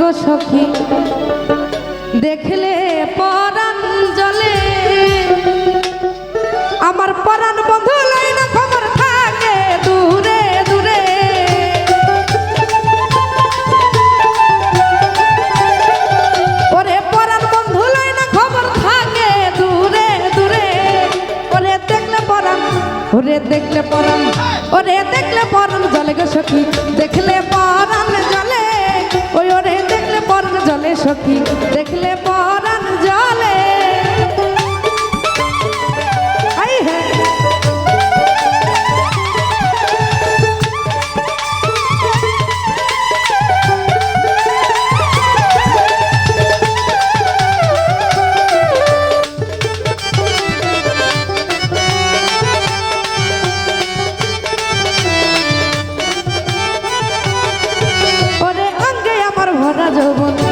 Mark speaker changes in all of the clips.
Speaker 1: গো সখী। দেখলে পরাণ জলে। আমার পরাণ বন্ধু খবর থাকে ওরে পরাণ খবর থাকে দেখলে পরাণ, ওরে দেখলে পরাণ, ওরে দেখলে পরাণ জলে গো সখী। দেখলে পরাণ সখী দেখলে পরাণ জলে ভরা যৌবন।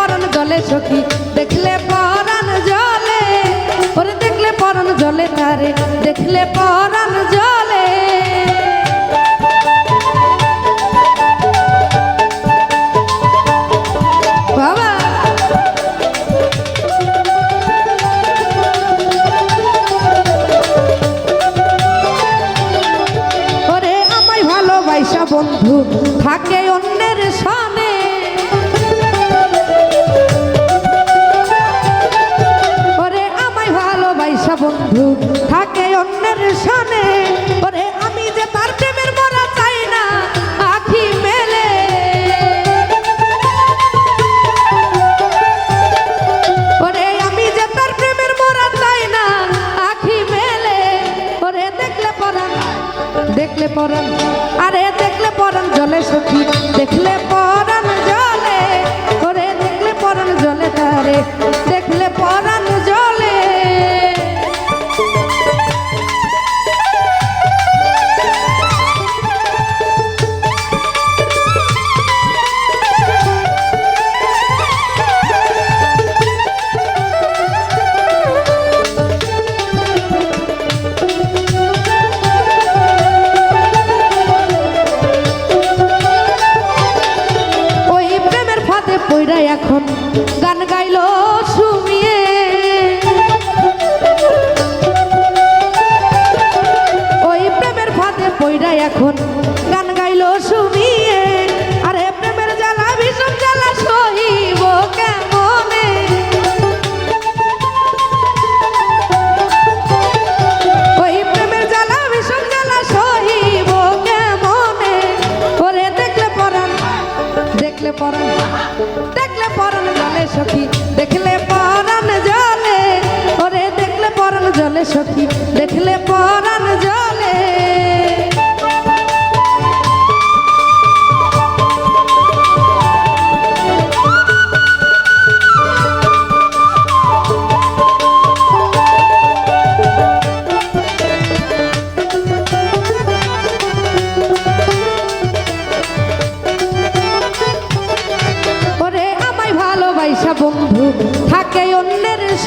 Speaker 1: পরাণ জলে সখী। দেখলে পরাণ জলে, ওরে দেখলে পরাণ জলে তারে। দেখলে পরাণ জলে। বন্ধু, থাকে অন্যের সামনে থাকে অন্যের সামনে। ওরে, আমি যে তার প্রেমের মরা চাই না, আখি মেলে। ওরে, আমি যে তার প্রেমের মরা চাই না, আখি মেলে। ওরে, দেখলে পরাণ দেখলে পরাণ, আরে, দেখলে পরাণ জলে সখী, দেখলে পরাণ জলে। ওরে, দেখলে পরাণ জলে তারে এখন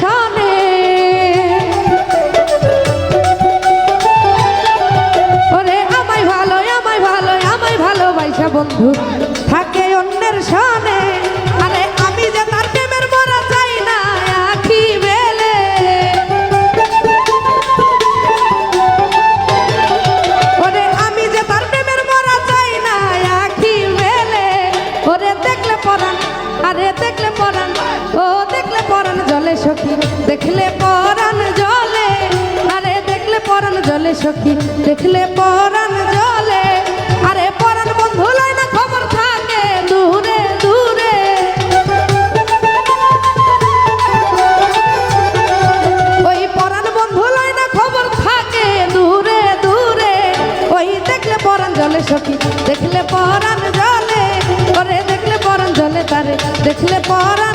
Speaker 1: সামনে ওরে আমায় ভালো আমায় ভালো আমায় ভালোবাসা বন্ধু। সখী। দেখলে পরাণ জলে, আরে দেখলে পরাণ জলে সখী। দেখলে পরাণ জলে, আরে পরাণ বন্ধু না খবর থাকে দূরে দূরে। ওই পরাণ বন্ধু না খবর থাকে দূরে দূরে। ওই দেখলে পরাণ জলে সখী, দেখলে পরাণ জলে। ওরে দেখলে পরাণ জলে তারে, দেখলে পরাণ